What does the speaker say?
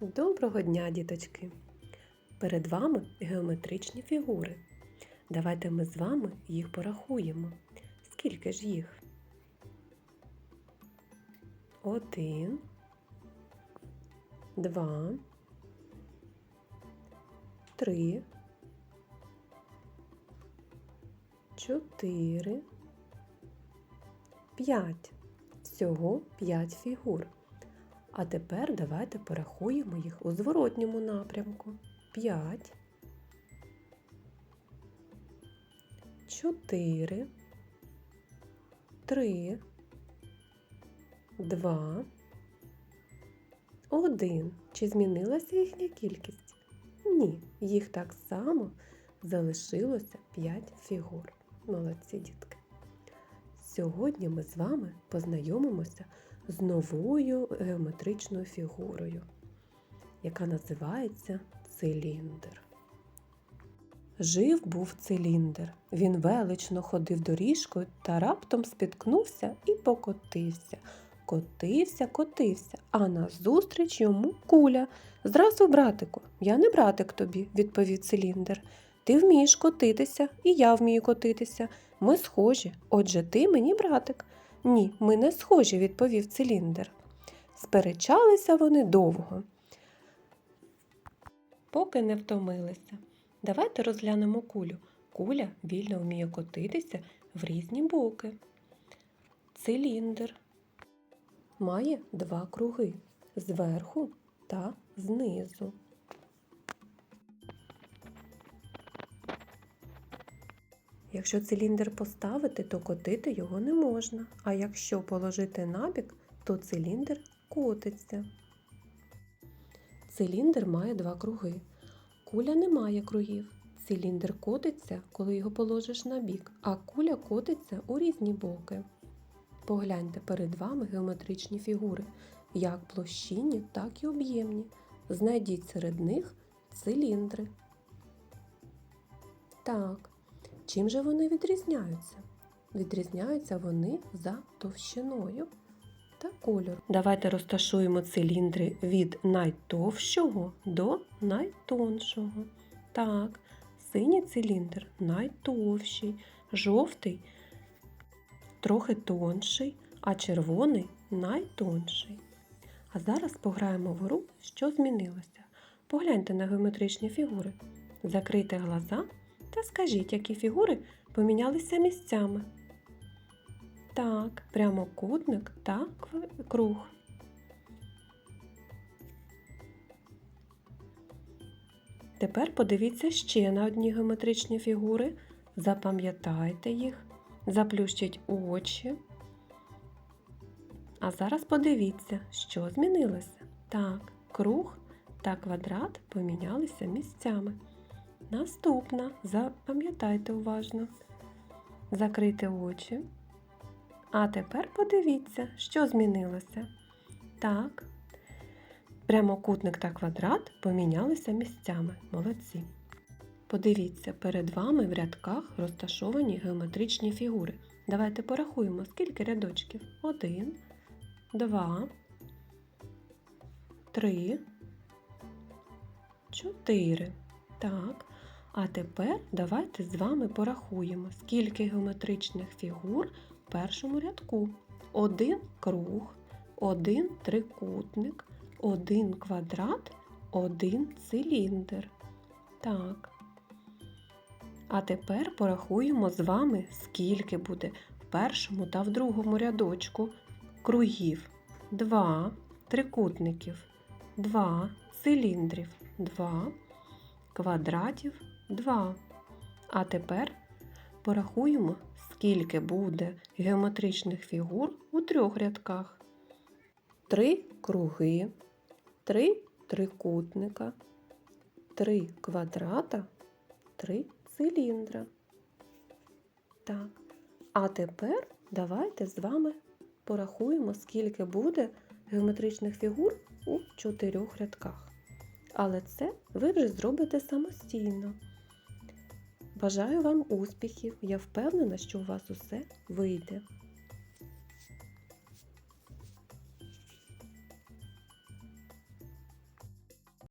Доброго дня, діточки! Перед вами геометричні фігури. Давайте ми з вами їх порахуємо. Скільки ж їх? Один, два, три, чотири, п'ять. Всього п'ять фігур. А тепер давайте порахуємо їх у зворотньому напрямку. 5, 4, 3, 2, 1. Чи змінилася їхня кількість? Ні, їх так само залишилося 5 фігур. Молодці дітки. Сьогодні ми з вами познайомимося з новою геометричною фігурою, яка називається циліндр. Жив був циліндр. Він велично ходив доріжкою та раптом спіткнувся і покотився. Котився, котився, а назустріч йому куля. Зразу, братику, я не братик тобі, відповів циліндр. Ти вмієш котитися, і я вмію котитися. Ми схожі, отже, ти мені братик. Ні, ми не схожі, відповів циліндр. Сперечалися вони довго, поки не втомилися. Давайте розглянемо кулю. Куля вільно вміє котитися в різні боки. Циліндр має два круги зверху та знизу. Якщо циліндр поставити, то котити його не можна, а якщо положити набік, то циліндр котиться. Циліндр має два круги. Куля не має кругів. Циліндр котиться, коли його положиш на бік, а куля котиться у різні боки. Погляньте перед вами геометричні фігури, як площинні, так і об'ємні. Знайдіть серед них циліндри. Так. Чим же вони відрізняються? Відрізняються вони за товщиною та кольором. Давайте розташуємо циліндри від найтовщого до найтоншого. Так, синій циліндр найтовщий, жовтий трохи тонший, а червоний найтонший. А зараз пограємо в гру, що змінилося. Погляньте на геометричні фігури. Закрийте глаза та скажіть, які фігури помінялися місцями. Так, прямокутник та круг. Тепер подивіться ще на одні геометричні фігури. Запам'ятайте їх, заплющіть очі. А зараз подивіться, що змінилося. Так, круг та квадрат помінялися місцями. Наступна, запам'ятайте уважно. Закрийте очі. А тепер подивіться, що змінилося. Так, прямокутник та квадрат помінялися місцями. Молодці. Подивіться, перед вами в рядках розташовані геометричні фігури. Давайте порахуємо, скільки рядочків. Один, два, три, чотири. Так. А тепер давайте з вами порахуємо, скільки геометричних фігур в першому рядку. Один круг, один трикутник, один квадрат, один циліндр. Так. А тепер порахуємо з вами, скільки буде в першому та в другому рядочку кругів. Два трикутників, два циліндрів, два квадратів 2. А тепер порахуємо, скільки буде геометричних фігур у трьох рядках. Три круги, три трикутника, три квадрата, три циліндра. Так. А тепер давайте з вами порахуємо, скільки буде геометричних фігур у чотирьох рядках. Але це ви вже зробите самостійно. Бажаю вам успіхів! Я впевнена, що у вас усе вийде.